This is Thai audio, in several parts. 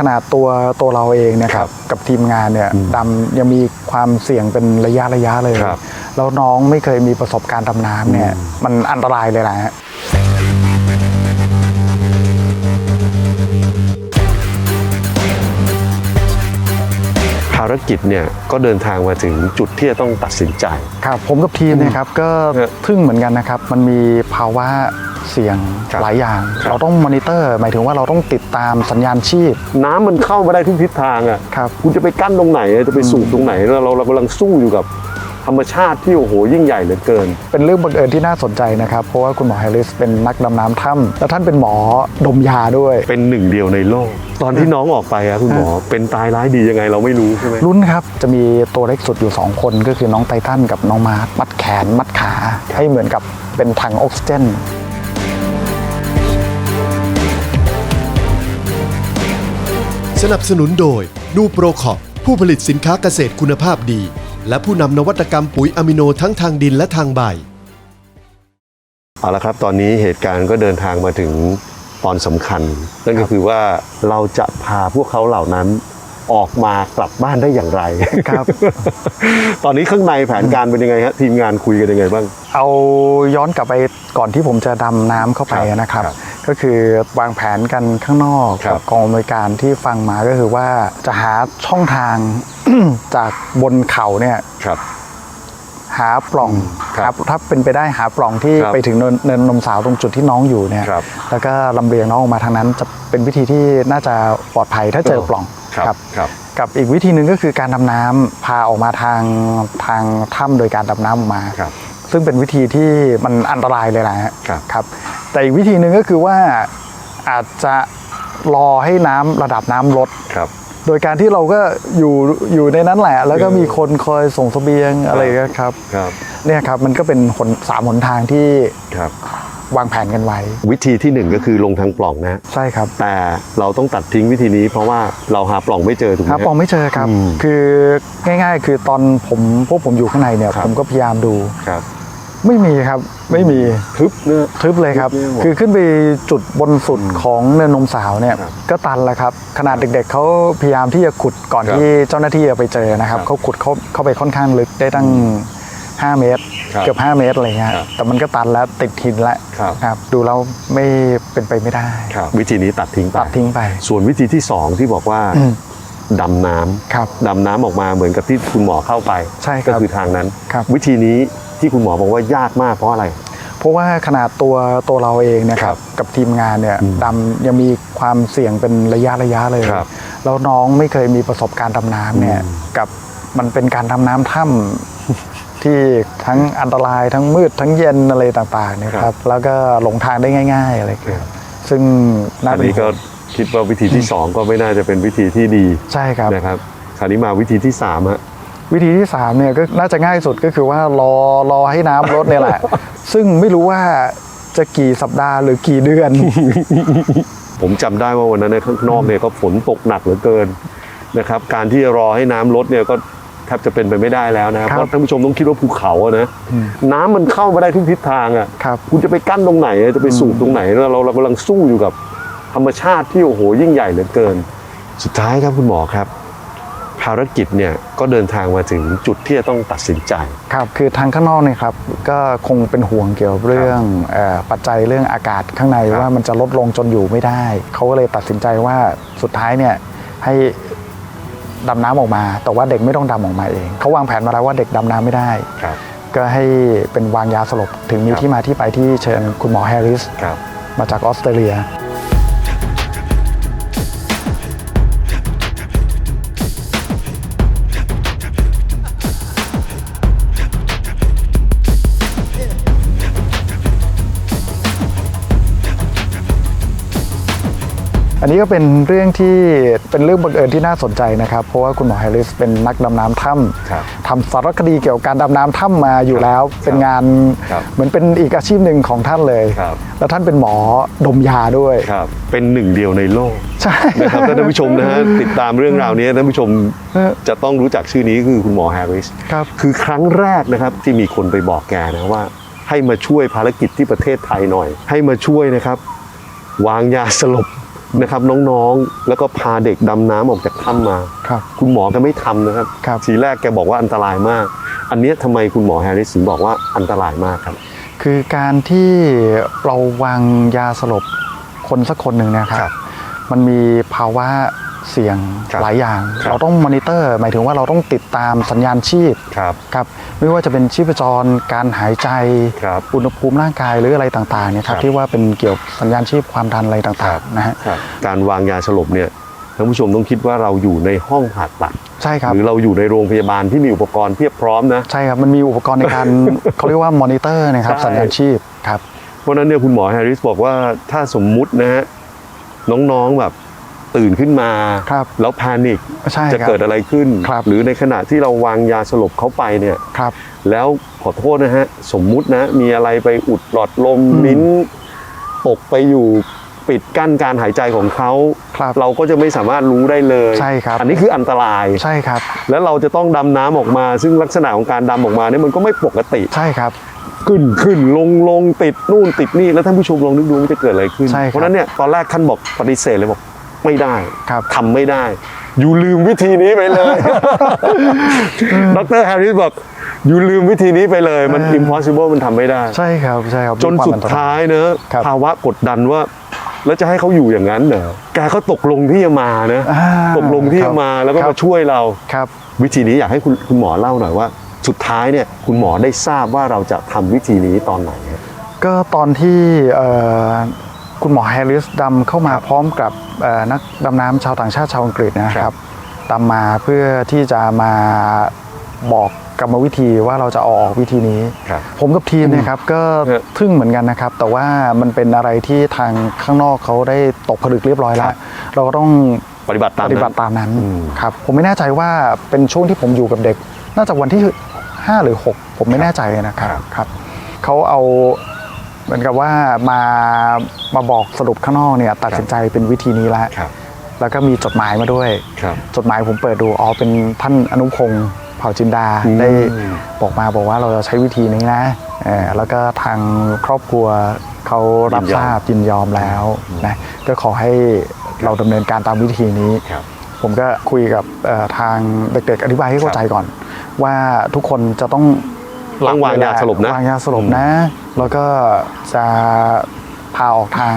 ขนาดตัวตัวเราเองเนะครับกับทีมงานเนี่ยดำยังมีความเสี่ยงเป็นระยะระยะเลยครับแล้วน้องไม่เคยมีประสบการณ์ดำน้ำเนี่ยมันอันตรายเลยนะฮะารกิจเนี่ยก็เดินทางมาถึงจุดที่จะต้องตัดสินใจ ครับผมกับทีมเนี่ยครับก็ครับทึ่งเหมือนกันนะครับ มันมีภาวะเสี่ยงครับหลายอย่างครับเราต้องมอนิเตอร์ หมายถึงว่าเราต้องติดตามสัญญาณชีพ น้ำมันเข้ามาได้ทุกทิศทางอะครับคุณจะไปกั้นตรงไหนจะไปสูบตรงไหนเราเราเรากำลังสู้อยู่กับ ธรรมชาติที่โอ้โหยิ่งใหญ่เหลือเกิน เป็นเรื่องบังเอิญที่น่าสนใจนะครับ เพราะว่าคุณหมอแฮร์ริสเป็นนักดำน้ำถ้ำแล้วท่านเป็นหมอดมยาด้วย เป็นหนึ่งเดียวในโลก ตอนที่น้องออกไปอะคุณหมอเป็นตายร้ายดียังไงเราไม่รู้ใช่ไหมลุ้นครับจะมีตัวเล็กสุดอยู่ 2 คนก็คือน้องไททันกับน้องมาร์คมัดแขนมัดขาให้เหมือนกับเป็นถังออกซิเจนสนับสนุนโดยนูโปรคอปผู้ผลิตสินค้าเกษตรคุณภาพดี และผู้นำนวัตกรรมปุ๋ยอะมิโนทั้งทางดินและทางใบ เอาละครับตอนนี้เหตุการณ์ก็เดินทางมาถึงตอนสำคัญ นั่นก็คือว่าเราจะพาพวกเขาเหล่านั้นออกมากลับบ้านได้อย่างไรครับ ตอนนี้ข้างในแผนการเป็นยังไงฮะทีมงานคุยกันยังไงบ้าง เอาย้อนกลับไปก่อนที่ผมจะดำน้ำเข้าไปครับนะครับครับ ก็คือวางแผนกันข้างนอกครับ กับกองอำนวยการที่ฟังมาก็คือว่าจะหาช่องทาง จากบนเขาเนี่ยครับ หาปล่องครับหาถ้าเป็นไปได้หาปล่องที่ครับไปถึงเนินเนินนมสาวตรงจุดที่น้องอยู่เนี่ยครับแล้วก็ลำเลียงน้องออกมาทางนั้น จะเป็นวิธีที่น่าจะปลอดภัยถ้าเจอปล่องครับครับกับอีกวิธีหนึ่งก็คือการดำน้ำพาออกมาทางทางถ้ำโดยการดำน้ำออกมาครับซึ่งเป็นวิธีที่มันอันตรายเลยนะฮะครับครับ แต่อีกวิธีหนึ่งก็คือว่าอาจจะรอให้น้ำระดับน้ำลดครับ โดยการที่เราก็อยู่อยู่ในนั้นแหละ แล้วก็มีคนคอยส่งเสบียงอะไรอย่างเงี้ยครับครับเนี่ยครับมันก็เป็นหนสามหนทางที่ครับวางแผนกันไว้ วิธีที่หนึ่งก็คือลงทางปล่องนะ ใช่ครับ แต่เราต้องตัดทิ้งวิธีนี้ เพราะว่าเราหาปล่องไม่เจอถูกไหมหาปล่องไม่เจอครับอืมคือง่าย ๆ คือตอนผมพวกผมอยู่ข้างในเนี่ยครับผมก็พยายามดูครับ ไม่มีครับไม่มีทึบเนื้อ ทึบเลยครับ ทึบเนี่ยหมดคือขึ้นไปจุดบนสุดของเนินนมสาวเนี่ยครับก็ตันแล้วครับ ขนาดเด็กๆเขาพยายามที่จะขุดก่อนครับที่เจ้าหน้าที่จะไปเจอนะครับครับเขาขุดเข้าเข้าไปค่อนข้างลึกได้ตั้ง 5 เมตร ครับเกือบ 5 เมตรอะไรเงี้ยครับแต่มันก็ตันแล้วติดหินแล้วครับ ครับดูแล้วไม่เป็นไปไม่ได้ครับวิธีนี้ตัดทิ้งไปตัดทิ้งไป ส่วนวิธีที่สองที่บอกว่าอืม ดำน้ำครับ ดำน้ำออกมาเหมือนกับที่คุณหมอเข้าไป ใช่ครับก็คือทางนั้น ครับ วิธีนี้ ที่คุณหมอบอกว่ายากมากเพราะอะไร เพราะว่าขนาดตัวตัวเราเองเนยคครัรับบกับทีมงานเนี่ยดำยังมีความเสี่ยงเป็นระยะระยะเลย ครับแล้วน้องไม่เคยมีประสบการณ์ดำน้ำเนี่ยกับมันเป็นการดำน้ำถ้ำ ที่ทั้งอันตรายทั้งมืดทั้งเย็นอะไรต่างๆเนี่ยคครัรับ บแล้วก็หลงทางได้ง่าย ๆ อะไรอย่างเงี้ยซึ่งน่าอันเป็นนี้ก็คิดว่าวิธีที่สองก็ไม่น่าจะเป็นวิธีที่ดีใช่ครับ นะครับคราวนี้มาวิธีที่สามฮะ วิธีที่3เนี่ยก็น่าจะง่ายสุดก็คือว่ารอรอให้น้ำลดเนี่ยแหละ ซึ่งไม่รู้ว่าจะกี่สัปดาห์หรือกี่เดือน ผมจำได้ว่าวันนั้นในยข้างนอกเนี่ยก็ฝนตกหนักเหลือเกินนะครับ การที่จะรอให้น้ำลดเนี่ยก็แทบจะเป็นไปไม่ได้แล้วนะครับครับเพราะท่านผู้ชมต้องคิดว่าภูเขาอะนะน้ำมันเข้ามาได้ทุกทิศทางอะครับคุณจะไปกั้นตรงไหนจะไปสูบตรงไหนเราเราเรากำลังสู้อยู่กับธรรมชาติที่โอ้โหยิ่งใหญ่เหลือเกิน สุดท้ายครับคุณหมอครับ ภารกิจเนี่ยก็เดินทางมาถึงจุดที่จะต้องตัดสินใจครับคือทางข้างนอกเนี่ยครับก็คงเป็นห่วงเกี่ยวกับเรื่องเอ่อปัจจัยเรื่องอากาศข้างในครับว่ามันจะลดลงจนอยู่ไม่ได้ เขาก็เลยตัดสินใจว่าสุดท้ายเนี่ยให้ดำน้ำออกมา แต่ว่าเด็กไม่ต้องดำออกมาเอง เขาวางแผนมาแล้วว่าเด็กดำน้ำไม่ได้ครับก็ให้เป็นวางยาสลบถึงมีครับที่มาที่ไปที่เชิญคุณหมอแฮร์ริสครับมาจากออสเตรเลีย อันนี้ก็เป็นเรื่องที่เป็นเรื่องบังเอิญที่น่าสนใจนะครับ เพราะว่าคุณหมอแฮร์ริสเป็นนักดำน้ำถ้ครับำทำสารคดีเกี่ยวกับการดำน้ำถ้ำมาอยู่แล้ว เป็นงานครับเหมือนเป็นอีกอาชีพหนึ่งของท่านเลยครับแล้วท่านเป็นหมอดมยาด้วยครับเป็นหนึ่งเดียวในโลกใช่นะครับถ้าท่านผู้ชมนะฮะติดตามเรื่องราวนี้ท่านผู้ชมเออจะต้องรู้จักชื่อนี้คือคุณหมอแฮร์ริสครับคือครั้งแรกนะครับที่มีคนไปบอกแกนะว่า ให้มาช่วยภารกิจที่ประเทศไทยหน่อย ให้มาช่วยนะครับ วางยาสลบ นะครับน้องๆ แล้วก็พาเด็กดำน้ำออกจากถ้ำมาครับ คุณหมอแกไม่ทำนะครับ ครับ ทีแรกแกบอกว่าอันตรายมาก อันเนี้ยทำไมคุณหมอแฮร์ริสถึงบอกว่าอันตรายมากครับ คือการที่เราวางยาสลบคนสักคนหนึ่งเนะคครัรับบมันมีภาวะ เสี่ยงครับหลายอย่าง ครับ เราต้องมอนิเตอร์ หมายถึงว่าเราต้องติดตามสัญญาณชีพครับ ครับไม่ว่าจะเป็นชีพจรการหายใจ ครับอุณหภูมิร่างกายหรืออะไรต่างๆเนี่ยครัครับบที่ว่าเป็นเกี่ยวกับสัญญาณชีพความดันอะไรต่างๆนะฮะการวางยาสลบเนี่ยท่านผู้ชมต้องคิดว่าเราอยู่ในห้องผ่าตัด ใช่ครับ หรือเราอยู่ในโรงพยาบาลที่มีอุปกรณ์เพียบพร้อมนะ ใช่ครับ มันมีอุปกรณ์ในการ เขาเรียกว่ามอนิเตอร์นะครับใช่ สัญญาณชีพครับ เพราะฉะนั้นเนี่ยคุณหมอแฮร์ริสบอกว่าถ้าสมมุตินะฮะน้องๆแบบ ตื่นขึ้นมา ครับแล้วแพนิคใช่จะครับ เกิดอะไรขึ้น ครับ หรือในขณะที่เราวางยาสลบเขาไปเนี่ย ครับ แล้วขอโทษนะฮะ สมมุตินะ มีอะไรไปอุดหลอดลมอืมลิ้นตกไปอยู่ปิดกั้นการหายใจของเขา ครับเราก็จะไม่สามารถรู้ได้เลย ใช่ครับ อันนี้คืออันตราย ใช่ครับ แล้วเราจะต้องดำน้ำออกมา ซึ่งลักษณะของการดำออกมาเนี่ยมันก็ไม่ปกติ ใช่ครับ ขึ้นขึ้นลงลงติดนู่นติดนี่แล้วท่านผู้ชมลองนึกดูว่าจะเกิดอะไรขึ้น ใช่ครับ เพราะฉะนั้นเนี่ยตอนแรกท่านบอกปฏิเสธเลยบอก ไม่ได้ครับทำไม่ได้ อยู่ลืมวิธีนี้ไปเลย ดรแฮร์ริสบอก อยู่ลืมวิธีนี้ไปเลย มันเออ impossible มันทำไม่ได้ ใช่ครับใช่ครับจนมีควมสุดอัตรท้ายเนอะครับ ภาวะกดดันว่า แล้วจะให้เขาอยู่อย่างนั้นเหรอแกก็ตกลงที่จะมาเนอะอ่าตกลงที่ครัจะบมาแล้วก็ครับมาช่วยเรา ครับ วิธีนี้อยากให้คุณคุณหมอเล่าหน่อยว่า สุดท้ายเนี่ยคุณหมอได้ทราบว่าเราจะทำวิธีนี้ตอนไหนฮะ ก็ตอนที่เอ่อ คุณหมอแฮร์ริสดำเข้ามาพร้อมกับเอ่อนักดำน้ำชาวต่างชาติชาวอังกฤษนะคครัรับบดำมาเพื่อที่จะมาบอกกรรมวิธีว่าเราจะเอาออกวิธีนี้ครับผมกับทีมเนี่ยครับก็ครับทึ่งเหมือนกันนะครับ แต่ว่ามันเป็นอะไรที่ทางข้างนอกเขาได้ตกผลึกเรียบร้อยแล้ครัวบเราก็ต้องปฏิบัติตามปนั้นฏิบัติตามนั้นอืมครับผมไม่แน่ใจว่าเป็นช่วงที่ผมอยู่กับเด็ก น่าจะวันที่ 5 หรือ 6 ผมไม่แน่ใจนะครับครับเขาเอา เหมือนกับว่ามามาบอกสรุปข้างนอกเนี่ย ตัดสินใจเป็นวิธีนี้แล้วครับ แล้วก็มีจดหมายมาด้วย ครับจดหมายผมเปิดดูอ๋อเป็นท่านอนุพงศ์เผ่าจินดาอืม ได้บอกมาบอกว่าเราจะใช้วิธีนี้นะเออแล้วก็ทางครอบครัวเขารับทราบยินยอมแล้วนะก็ขอให้เราดำเนินการตามวิธีนี้ ครับ ผมก็คุยกับเอ่อทางเด็กๆ อธิบายให้เข้าใจก่อน ว่าทุกคนจะต้องต้องวางยาสลบนะวางยาสลบนะ แล้วก็จะพาออกทาง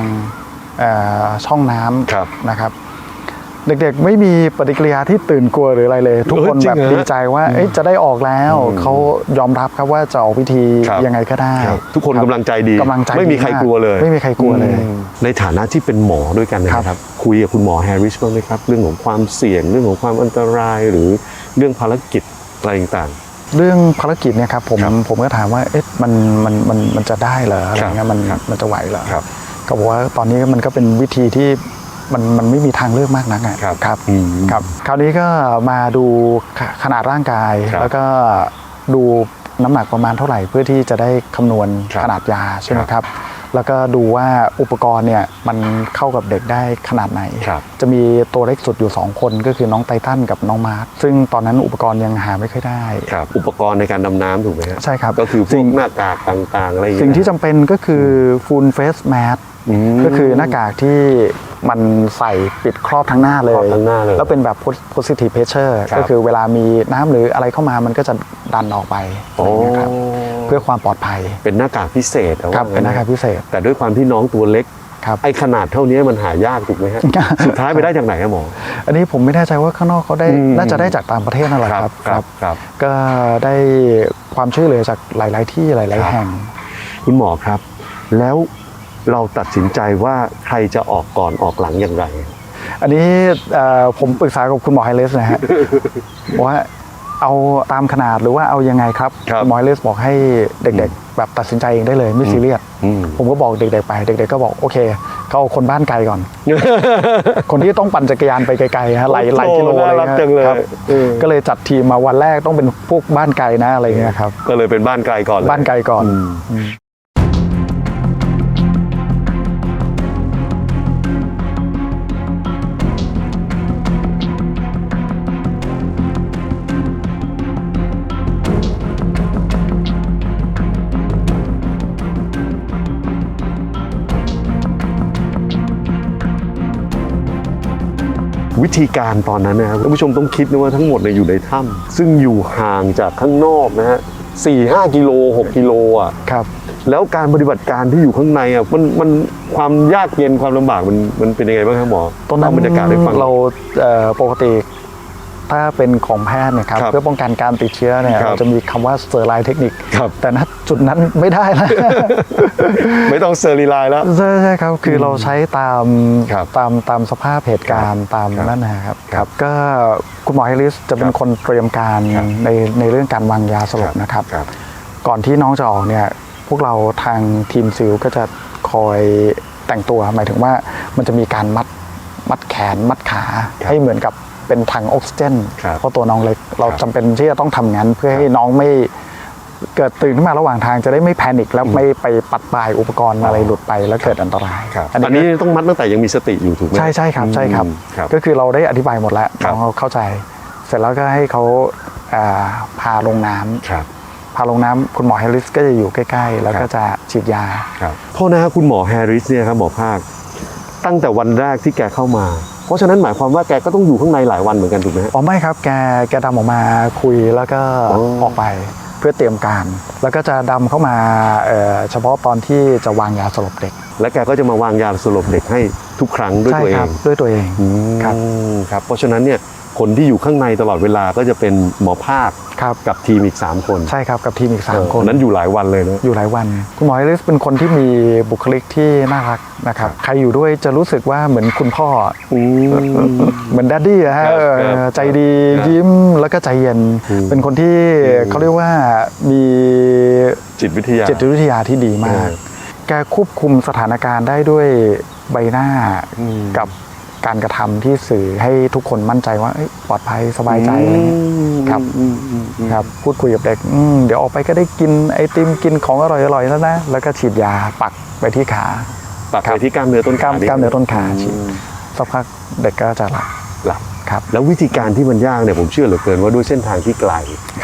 เอ่อช่องน้ครับำนะครับ เด็กๆไม่มีปฏิกิริยาที่ตื่นกลัวหรืออะไรเลย ทุกคนเออจริแบงบเหรอดีใจว่าเอ๊ะจะได้ออกแล้วอืมเขายอมรับครับว่าจะออกวิธีครับยังไงก็ได้ครับทุกคนรับกำลังใจดีกำลังใจไม่มีใครดีากกลัวเลย ไม่มีใครกลัวเลยอืมในฐานะที่เป็นหมอด้วยกันเนยครับนะครับ คุยกับคุณหมอแฮร์ริสบ้างไหมครับ เรื่องของความเสี่ยงเรื่องของความอันตรายหรือเรื่องภารกิจอะไรต่าง เรื่องภารกิจเนี่ยครับผมครับผมก็ถามว่าเอ๊ะมันมันมันมันจะได้เหรออะไรครับเงี้ยมันครับมันจะไหวเหรอครับก็บอกว่าตอนนี้มันก็เป็นวิธีที่มันมันไม่มีทางเลือกมากนักอะครับครับอืมครับ คราวนี้ก็มาดูขขนาดร่างกายครับแล้วก็ดูน้ำหนักประมาณเท่าไหร่เพื่อที่จะได้คำนวณครับขนาดยาใช่ไหมครับครับ แล้วก็ดูว่าอุปกรณ์เนี่ยมันเข้ากับเด็กได้ขนาดไหนครับจะมีตัวเล็กสุดอยู่ 2 คนก็คือน้องไททันกับน้องมาร์คซึ่งตอนนั้นอุปกรณ์ยังหาไม่ค่อยได้ๆครับอุปกรณ์ในการดำน้ำถูกไหมฮะใช่ครับ ก็คือพสิ่วงกหน้ากากต่างๆอะไรอย่างสิ่งเงี้ยที่จำเป็นก็คือ full face mask มก็คือหน้ากากที่มันใส่ปิดครอบทั้งหน้าเลครอยบทั้งหน้าเลย แล้วเป็นแบบ positive pressure ครับก็คือเวลามีน้ำหรืออะไรเข้ามามันก็จะดันออกไปอะไรอย่างเงี้ยครับ เพื่อความปลอดภัยเป็นหน้ากากพิเศษอะครับว่เป็นหน้ากากพิเศษ แต่ด้วยความที่น้องตัวเล็กครับไอ้ขนาดเท่านี้มันหายากถูกไหมฮะสุดท้ายไปได้จากไหนอะหมออันนี้ผมไม่แน่ใจว่าข้างนอกเขาได้อืมน่าจะได้จากต่างประเทศนั่นแหละครับครับครับ ก็ได้ความช่วยเหลือจากหลาย ๆ ที่หลายครับๆแห่ง คุณหมอครับ แล้วเราตัดสินใจว่าใครจะออกก่อนออกหลังอย่างไร อันนี้เอ่อผมปรึกษากับคุณหมอไฮเลสนะฮะว่า เอาตามขนาดหรือว่าเอายังไงครับครับณหมอไฮเลสบอกให้เด็กๆ แบบตัดสินใจเองได้เลยไม่ซีเรียสอืม ผมก็บอกเด็กๆไป เด็กๆก็บอกโอเคเขาเอาคนบ้านไกลก่อน คนที่ต้องปั่นจักรยานไปไกลๆฮะหลายหลายกิโลโอ้อะไรน่ารักเงี้ยจังเลยครับเออ ก็เลยจัดทีมมาวันแรกต้องเป็นพวกบ้านไกลนะอะไรเงี้ยครับก็เลยเป็นบ้านไกลก่อนเลย บ้านไกลก่อน วิธีการตอนนั้นนะครับท่านผู้ชมต้องคิดนะว่าทั้งหมดเนี่ยอยู่ในถ้ำซึ่งอยู่ห่างจากข้างนอกนะฮะสี่ห้ากิโลหกกิโลอะครับ แล้วการปฏิบัติการที่อยู่ข้างในอะมันมันความยากเย็นความลำบากมันมันเป็นยังไงบ้างครับหมอ ตอนนั้นเล่าบรรยากาศให้ฟัง เราเอ่อปกติ ถ้าเป็นของแพทย์เนะครับครับเพื่อป้องกันการติดเชื้อเนี่ยครับเราจะมีคำว่าเซอร์ไลน์เทคนิค ครับ แต่ณจุดนั้นไม่ได้แล้ว ไม่ต้องเซอร์รีไลน์แล้ว ใช่ใช่ครับคือเราใช้ตามครับตามตามสภาพเหตุการณ์ตามครับนั่นนะครับครับก็คุณหมอเฮลิสจะเป็คนรับคนเตรียมการครับในในเรื่องการวางยาสลบนะครับ ครับก่อนที่น้องจะออกเนี่ยพวกเราทางทีมซิลก็จะคอยแต่งตัวหมายถึงว่ามันจะมีการมัดมัดแขนมัดขา ครับให้เหมือนกับ เป็นถังออกซิเจนครับเพราะตัวน้องเล็กเราครับจำเป็นที่จะต้องทำงั้นเพื่อให้ครับน้องไม่เกิดตื่นขึ้นมาระหว่างทางจะได้ไม่แพนิคแล้วไม่ไปปัดปลายอุปกรณ์อะไรหลุดไปแล้วเกิดอันตรายครับอันอันนี้นี้ต้องมัดตั้งแต่ยังมีสติอยู่ถูกไหมใช่ใช่ครับใช่ครับอืมครับก็คือเราได้อธิบายหมดแล้วครับน้องเขาเข้าใจ เสร็จแล้วก็ให้เขาอ่าพาลงน้ำครับพาลงน้ำคุณหมอเฮลิสก็จะอยู่ใกล้ๆ แล้วครัก็บจะฉีดยาครับโทษนะครับคุณหมอแฮร์ริสเนี่ยครับหมอภาค ตั้งแต่วันแรกที่แกเข้ามา เพราะฉะนั้นหมายความว่าแกก็ต้องอยู่ข้างในหลายวันเหมือนกันถูกไหมฮะ อ๋อไม่ครับแกแกดำออกมาคุยแล้วก็อ๋อ ออกไปเพื่อเตรียมการ แล้วก็จะดำเข้ามาเอ่อเฉพาะตอนที่จะวางยาสลบเด็กและแกก็จะมาวางยาสลบเด็กให้ทุกครั้งด้วยใช่ตัวเอครังด้วยตัวเอง อืมครับ ครับ เพราะฉะนั้นเนี่ย คนที่อยู่ข้างในตลอดเวลาก็จะเป็นหมอภาคครับกับทีมอีก 3 คนใช่ครับกับทีมอีกเออ3คนนั้นอยู่หลายวันเลยนะอยู่หลายวัน คุณหมอเฮลิสเป็นคนที่มีบุคลิกที่น่ารักนะครับใครอยู่ด้วยจะรู้สึกว่าเหมือนคุณพ่ออืมเหมือนดัดดี้อะฮะครับเออครับใจดีครับยิ้มแล้วก็ใจเย็นอืมเป็นคนที่อืมเขาเรียกว่ามีจิตวิทยาจิตวิทยาที่ดีมากเออแกควบคุมสถานการณ์ได้ด้วยใบหน้าอืมกับ การกระทำที่สื่อให้ทุกคนมั่นใจว่าเอ้ยปลอดภัยสบายใจอะไรเงี้ยครับอืมอืมอืมครับพูดคุยกับเด็กอืมเดี๋ยวออกไปก็ได้กินไอติมกินของอร่อยๆแล้วนะแล้วก็ฉีดยาปักไปที่ขาปักครัไปบที่กล้ามเนื้อต้นกล้ามขากล้ามเนื้อต้นขาอืมฉีดสักพักเด็กก็จะหลับหลับครับแล้ววิธีการที่มันยากเนี่ยผมเชื่อเหลือเกินว่าด้วยเส้นทางที่ไกล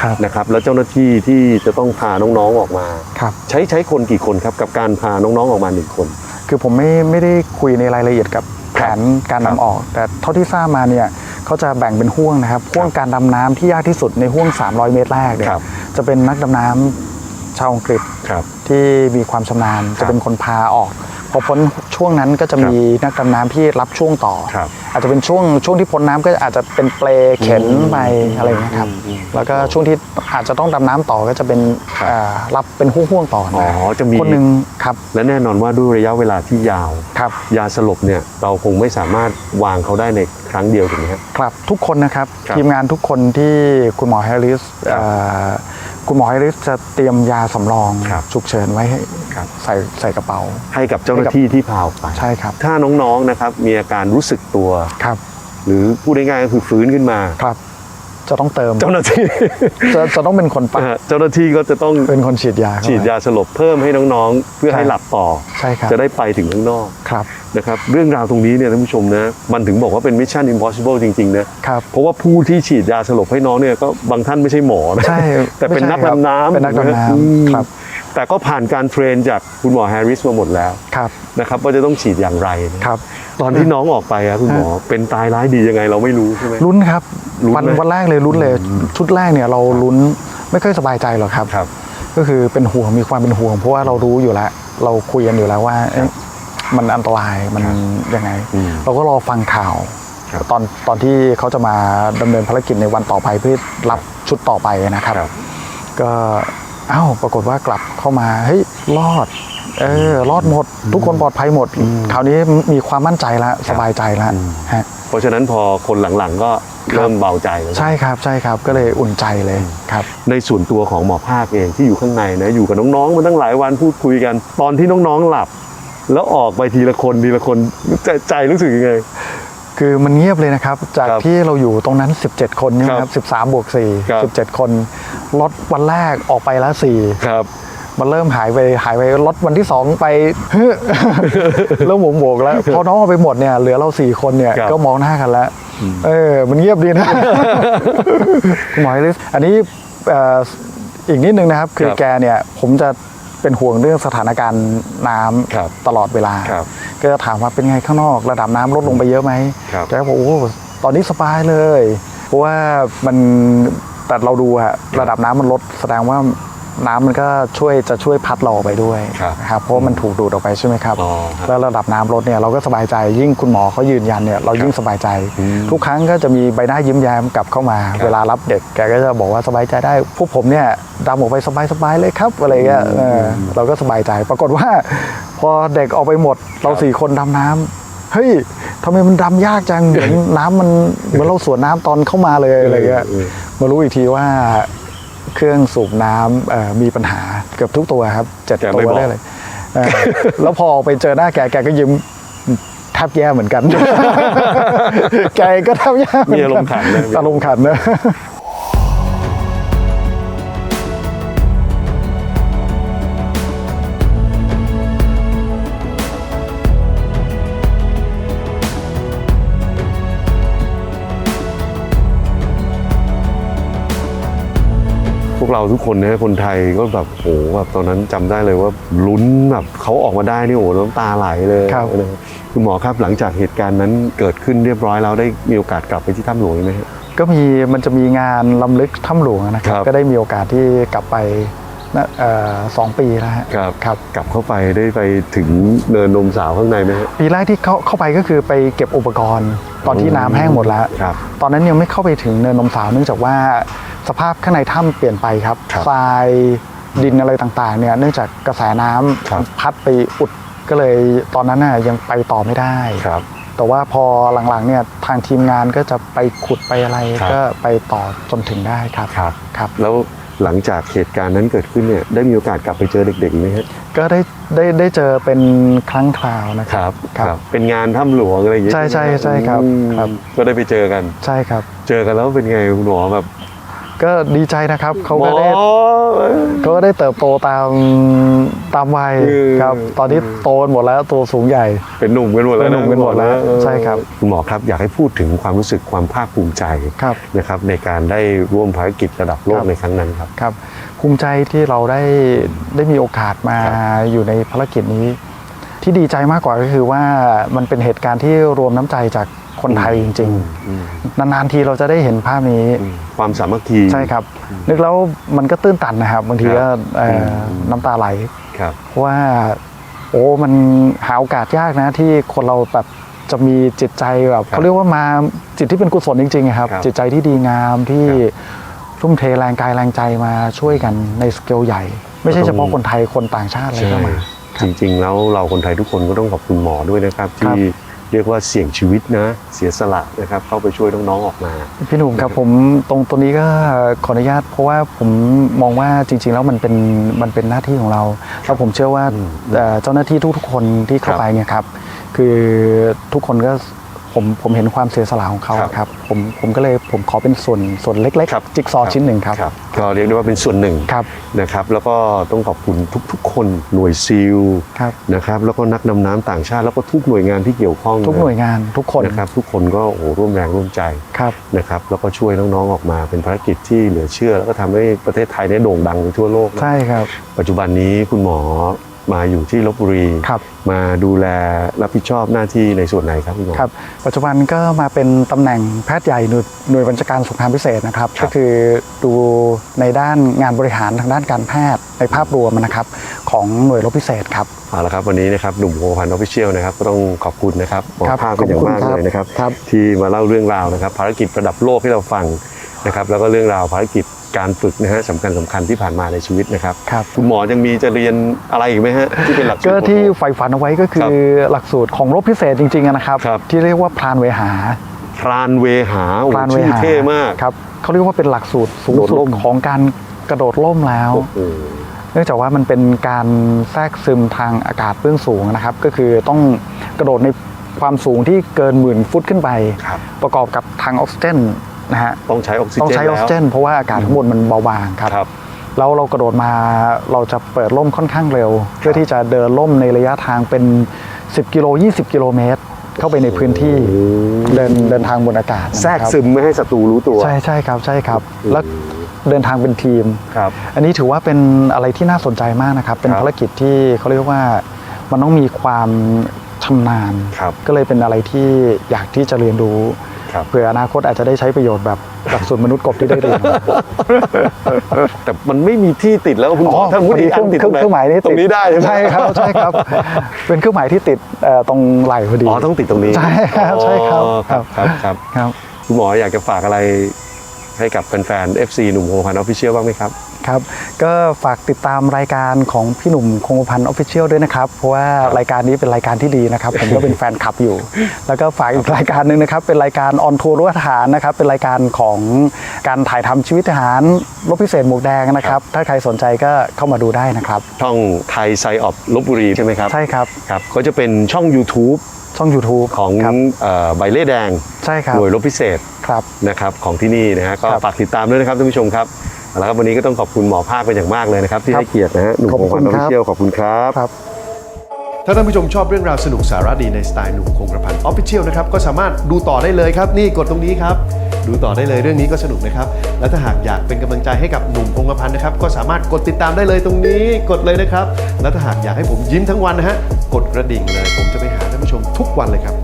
ครับนะครับแล้วเจ้าหน้าที่ที่จะต้องพาน้องๆออกมาครับใช้ใช้คนกี่คนครับกับการพาน้องๆออกมาหนึ่งคน คือผมไม่ไม่ได้คุยในรายละเอียดกับ แผนการครับนำออก แต่เท่าที่ทราบมาเนี่ยเขาจะแบ่งเป็นห่วงนะครับห่วงการดำน้ำที่ยากที่สุดในห่วง 300 เมตรแรกเนี่ยครับจะเป็นนักดำน้ำชาวอังกฤษครับที่มีความชำนาญครับจะเป็นคนพาออก พอพ้นช่วงนั้นก็จะมีนักดำน้ำที่รับช่วงต่อ ครับอาจจะเป็นช่วงช่วงที่พ้นน้ำก็อาจจะเป็นเปลเข็นไปอะไรอย่างเงี้ยครับอืม แล้วก็ช่วงที่อาจจะต้องดำน้ำต่อก็จะเป็นครับเอ่อรับเป็นห่วงๆต่ออ๋อนะจะมี คนหนึ่งครับและแน่นอนว่าด้วยระยะเวลาที่ยาว ครับ ยาสลบเนี่ยเราคงไม่สามารถวางเขาได้ในครั้งเดียวถูกไหมครับ ครับทุกคนนะครับครับทีมงานทุกคนที่คุณหมอแฮร์ริสครับเอ่อ คุณหมอแฮร์ริสจะเตรียมยาสำรองครับฉุกเฉินไว้ให้ครับ ใส่ใส่กระเป๋า ให้กับเจ้าหน้าที่ที่พาออกไปใช่ครับ ถ้าน้องๆนะครับมีอาการรู้สึกตัว ครับ หรือพูดง่ายๆก็คือฟื้นขึ้นมา ครับ จะต้องเติม เจ้าหน้าที่ จะจะต้องเป็นคนปักอ่าเจ้าหน้าที่ก็จะต้องเป็นคนฉีดยาเข้ไป ฉีดยาสลบเพิ่มให้น้องๆ เพื่อให้ครับหลับต่อ ใช่ครับจะได้ไปถึงข้างนอกครับนะครับ เรื่องราวตรงนี้เนี่ยท่านผู้ชมนะ มันถึงบอกว่าเป็นมิชชั่นอิมพอสิเบิลจริงๆนะ ครับ เพราะว่าผู้ที่ฉีดยาสลบให้น้องเนี่ยก็บางท่านไม่ใช่หมอนะ ใช่แต่เป็นไม่ใช่นักครับดำน้ำเป็นนักดำน้อืมำครับ แต่ก็ผ่านการเทรนจากคุณหมอแฮร์ริสมาหมดแล้วครับนะครับว่าจะต้องฉีดอย่างไรนะครับ ตอนที่น้องออกไปอะคุณหมอเป็นตายร้ายดียังไงเราไม่รู้ใช่ไหมลุ้นครับลุ้นวันไหมวันแรกเลยลุ้นเลย ชุดแรกเนี่ยเราลุ้นไม่ค่อยสบายใจหรอกครับครับ ก็คือเป็นห่วงมีความเป็นห่วง เพราะว่าเรารู้อยู่แล้ว เราคุยกันอยู่แล้วว่าเอ๊ะมันอันตรายมันยังไงอืมเราก็รอฟังข่าวครับตอนตอนที่เขาจะมาดำเนินภารกิจในวันต่อไปเพื่อรับชุดต่อไปนะครับครับก็ อ้าวปรากฏว่ากลับเข้ามาเฮ้ยรอดเออรอดหมด ทุกคนปลอดภัยหมด คราวนี้มีความมั่นใจแล้วสบายใจแล้วอืมฮะเพราะฉะนั้นพอคนหลังๆก็เริ่มเบาใจแล้วใช่ครับใช่ครับก็เลยอุ่นใจเลยครับในส่วนตัวของหมอภาคเองที่อยู่ข้างในนะอยู่กับน้องๆมาตั้งหลายวันพูดคุยกัน ตอนที่น้องๆหลับ แล้วออกไปทีละคนทีละคนใจใจรู้สึกยังไงคือมันเงียบเลยนะครับ จากครับที่เราอยู่ตรงนั้น 17 คนใช่ไหมคครัรับบ13บวกครับ4 17 คน รถวันแรกออกไปแล้ว4ครับ มันเริ่มหายไปหายไปรถวันที่2ไป เริ่มโบกๆแล้วพอน้องเอาไปหมดเนี่ยเหลือเรา4คนเนี่ยครับก็มองหน้ากันแล้วเออ มันเงียบดีนะคุณหมอลิสอันนี้เอ่ออีกนิดนึงนะครับ คือครับแกเนี่ย ผมจะเป็นห่วงเรื่องสถานการณ์น้ำครับตลอดเวลาครับก็จะถามว่าเป็นไงข้างนอกระดับน้ำลดลงไปเยอะไหมครับแกก็บอกโอ้ตอนนี้สบายเลย เพราะว่ามัน แต่เราดูอะระดับน้ำมันลดแสดงว่าน้ำมันก็ช่วยจะช่วยพัดเราออกไปด้วยครับนะครับเพราะว่ามันถูกดูดออกไปใช่ไหมครับอ๋อครับแล้วระดับน้ำลดเนี่ยเราก็สบายใจยิ่งคุณหมอเขายืนยันเนี่ยเรายิ่งสบายใจอืมทุกครั้งก็จะมีใบหน้ายิ้มแย้มกลับเข้ามาครับเวลารับเด็กแกก็จะบอกว่าสบายใจได้พวกผมเนี่ยดำออกไปสบายๆเลยครับอะไรเงี้ยเออเราก็สบายใจ ปรากฏว่า พอเด็กออกไปหมดเราสี่คนดำน้ำเฮ้ยทำไมมันดำยากจังเหมือนน้ำมันเหมือนเราสวนน้ำตอนเข้ามาเลยอะไรเงี้ยเออ มารู้อีกทีว่าเครื่องสูบน้ำเอ่อมีปัญหาเกือบทุกตัวครับเจ็ดแกตัไม่วบอกได้เลยเออแล้วพอไปเจอหน้าแกแกก็ยิ้มแทบแย่เหมือนกัน แกก็แทบแย่เหมือนมีกันอารมณ์ขันนะอารมณ์ขันนะ เราทุกคนเนี่ยคนไทยก็แบบโหแบบตอนนั้นจำได้เลยว่าลุ้นแบบเขาออกมาได้นี่โอ้โหน้ำตาไหลเลยครับนะคุณหมอครับหลังจากเหตุการณ์นั้นเกิดขึ้นเรียบร้อยแล้วได้มีโอกาสกลับไปที่ถ้ำหลวงไหมฮะก็มีมันจะมีงานลำลึกถ้ำหลวงนะครัครับบก็ได้มีโอกาสที่กลับไปนะเอ่อ สองปีแล้วฮะครับครับกลับเข้าไปได้ไปถึงเนินนมสาวข้างในไหมฮะปีแรกที่เข้าเข้าไปก็คือไปเก็บอุปกรณ์ ตอนที่น้ำแห้งหมดแล้วครับตอนนั้นยังไม่เข้าไปถึงเนินนมสาวเนื่องจากว่าสภาพข้างในถ้ำเปลี่ยนไปครับครับทรายดินอะไรต่างๆเนี่ยเนื่องจากกระแสน้ำครับพัดไปอุดก็เลยตอนนั้นน่ะยังไปต่อไม่ได้ครับ แต่ว่าพอหลังๆเนี่ยทางทีมงานก็จะไปขุดไปอะไรครับก็ไปต่อจนถึงได้ครับครับครับ แล้ว หลังจากเหตุการณ์นั้นเกิดขึ้นเนี่ยได้มีโอกาสกลับไปเจอเด็กๆไหมฮะก็ได้ได้ได้เจอเป็นครั้งคราวนะคครับครับ เป็นงานถ้ำหลวงอะไรอย่างเงี้ยใช่ใช่ใช่ครับอืมครับ ก็ได้ไปเจอกัน ใช่ครับ เจอกันแล้วเป็นไงคุณหมอแบบ ก็ดีใจนะครับเขาหมก็อได้เขาก็ได้เติบโตตามตามวัยเออครับ ตอนนี้โตกันหมดแล้วตัวสูงใหญ่ เป็นหนุ่มกันหมดแล้วเป็นหนุ่มกันหมดแล้วเออใช่ครับคุณหมอครับอยากให้พูดถึงความรู้สึกความภาคภูมิใจครับนะครับ ในการได้ร่วมภารกิจระดับโลคกรับในครั้งนั้นครับครับ ภูมิใจที่เราได้ได้มีโอกาสมาครับอยู่ในภารกิจนี้ ที่ดีใจมากกว่าก็คือว่ามันเป็นเหตุการณ์ที่รวมน้ำใจจากคนไทยจริงอืมๆนานๆทีเราจะได้เห็นภาพนี้อืมความสามัคคีใช่ครับ นึกแล้วมันก็ตื้นตันนะครับบางทีครัก็บเอ่ออมน้ำตาไหลครับเพราะว่าโอ้มันหาโอกาสยากนะที่คนเราแบบจะมีจิตใจแบบครับเขาเรียกว่ามาจิตที่เป็นกุศลจริงๆอะครับ ครับจิตใจที่ดีงามที่ครับทุ่มเทแรงกายแรงใจมาช่วยกันในสเกลใหญ่ ไม่ใช่ก็ต้เฉองพาะคนไทยคนต่างชาติอะไรใช่เข้ามา จริงๆ แล้วเราคนไทยทุกคนก็ต้องขอบคุณหมอด้วยนะครับครัที่บเรียกว่าเสี่ยงชีวิตนะเสียสละนะครับ เข้าไปช่วยน้องๆออกมา พี่หนุ่มครับผมตรงตัวนี้ก็ขออนุญาต เพราะว่าผมมองว่าจริง ๆ แล้วมันเป็นมันเป็นหน้าที่ของเราแล้วผมเชื่อว่าอืมเอ่อเจ้าหน้าที่ทุกๆคนที่เข้าครับไปเนี่ยครับ คือทุกคนก็ ผมผมเห็นความเสียสละของเขาครับครับผมผมก็เลยผมขอเป็นส่วนส่วนเล็กครับๆจิ๊กซอว์ชิ้นหนึ่งครับก็เรียกได้ว่าเป็นส่วนหนึ่งครับนะครับแล้วก็ต้องขอบคุณทุกๆ คนหน่วยซิลครับนะครับแล้วก็นักดำน้ำต่างชาติแล้วก็ทุกหน่วยงานที่เกี่ยวข้องทุกหน่วยงานทุกคนนะครับทุกคนก็โอ้โหร่วมแรงร่วมใจครับนะครับแล้วก็ช่วยน้องๆออกมาเป็นภารกิจที่เหลือเชื่อ แล้วก็ทำให้ประเทศไทยได้โด่งดังไปทั่วโลกนะใช่ครับปัจจุบันนี้คุณหมอ มาอยู่ที่ลบบุรีครับมาดูแลรับผิดชอบหน้าที่ในส่วนไหนครับคุณหมอ ครับ ปัจจุบันก็มาเป็นตำแหน่งแพทย์ใหญ่หน่วยหน่วยบัญชาการสงครามพิเศษนะครับ ครับ ก็คือดูในด้านงานบริหารทางด้านการแพทย์ในภาพรวมนะครับ ของหน่วยรบพิเศษครับ เอาละครับวันนี้นะครับหนุ่มโฮพันออฟฟิเชียลนะครับก็ต้องขอบคุณนะครับหมอครับภาพเป็นอย่างมากขอบคุณครับเลยนะครับ ครับ ที่มาเล่าเรื่องราวนะครับ ภารกิจระดับโลกให้เราฟังนะครับ แล้วก็เรื่องราวภารกิจ การฝึกนะฮะสำคัญสำคัญที่ผ่านมาในชีวิตนะครับครับคุณหมอยังมีจะเรียนอะไรอีกไหมฮะที่เป็นหลักสูตรก็ที่ของใฝ่ฝันเอาไว้ก็คือหลักสูตรของรบพิเศษจริงๆอะนะครับครับ ที่เรียกว่าพรานเวหาพรานเวหาโอ้พรานเวชื่อหาเท่มากครับเขาเรียกว่าเป็นหลักสูตรสูงโดดสุดร่มของการกระโดดร่มแล้วโอ้โหเนื่องจากว่ามันเป็นการแทรกซึมทางอากาศเบื้องสูงนะครับ ก็คือต้องกระโดดในความสูงที่เกินหมื่นฟุตขึ้นไปครับประกอบกับทางออกซิเจน นะฮะต้องใช้ออกซิต้องเจนใช้ออกซิเจนเพราะว่าอากาศข้างบนมันเบาบางครับครับแล้วเรากระโดดมาเราจะเปิดร่มค่อนข้างเร็ว เพื่อที่จะเดินร่มในระยะทางเป็น 10 กิโล 20 กิโลเมตร เข้าไปในพื้นที่เดินเดินทางบนอากาศแทรกนะครับซึมไม่ให้ศัตรูรู้ตัว ใช่ใช่ครับใช่ครับ แล้วเดินทางเป็นทีมครับอันนี้ถือว่าเป็นอะไรที่น่าสนใจมากนะครับ เป็นครับภารกิจที่เขาเรียกว่ามันต้องมีความชำนาญครับก็เลยเป็นอะไรที่อยากที่จะเรียนรู้ ครับเผื่ออนาคตอาจจะได้ใช้ประโยชน์แบบหลักสูตรมนุษย์กบที่ได้เรียนแต่มันไม่มีที่ติดแล้วคุณหมอถ้าพพูดอดีอีกเคอัรื่อนงติดเครื่องไหนเครื่องหมายนี้ตรงนี้ได้ใช่ไหมใช่ครับใช่ครับ เป็นเครื่องหมายที่ติดเอ่อตรงไหล่พอดีอ๋อต้องติดตรงนี้ใช่ครับใช่ครับอ๋อครับครับครับครับคุณหมออยากจะฝากอะไรให้กับแฟนๆ FC หนุ่มโฮพันออฟฟิเชียลบ้างไหมครับ ครับก็ฝากติดตามรายการของพี่หนุ่มคงกระพันธ์ออฟฟิเชียลด้วยนะครับ เพราะว่ารายการนี้เป็นรายการที่ดีนะครับ ผมก็เป็นแฟนคลับอยู่ แล้วก็ฝากอีกรายการหนึ่งนะครับ เป็นรายการออนทัวร์รั้วทหารนะครับ เป็นรายการของการถ่ายทำชีวิตทหารรบพิเศษหมวกแดงนะครับ ถ้าใครสนใจก็เข้ามาดูได้นะครับ ช่องไทยไซออฟลบบุรีใช่ไหมครับ ใช่ครับครับก็จะเป็นช่อง YouTube ช่อง YouTube ของครับเอ่อใบเล่แดงใช่ครับหน่วยรบพิเศษครับนะครับของที่นี่นะฮะก็ครับฝากติดตามด้วยนะครับท่านผู้ชมครับ แล้วครับวันนี้ก็ต้องขอบคุณหมอภาคเป็นอย่างมากเลยนะครับ ที่ครับให้เกียรตินะฮะหนุ่มขอบโฮคุพัณนออฟครัฟิบเชียลขอบคุณครับครับ ถ้าท่านผู้ชมชอบเรื่องราวสนุกสาระดีในสไตล์หนุ่มคงกระพันออฟฟิเชียลนะครับก็สามารถดูต่อได้เลยครับ นี่กดตรงนี้ครับดูต่อได้เลยเรื่องนี้ก็สนุกนะครับ และถ้าหากอยากเป็นกำลังใจให้กับหนุ่มคงกระพันนะครับ ก็สามารถกดติดตามได้เลยตรงนี้กดเลยนะครับ และถ้าหากอยากให้ผมยิ้มทั้งวันนะฮะกดกระดิ่งเลย ผมจะไปหาท่านผู้ชมทุกวันเลยครับ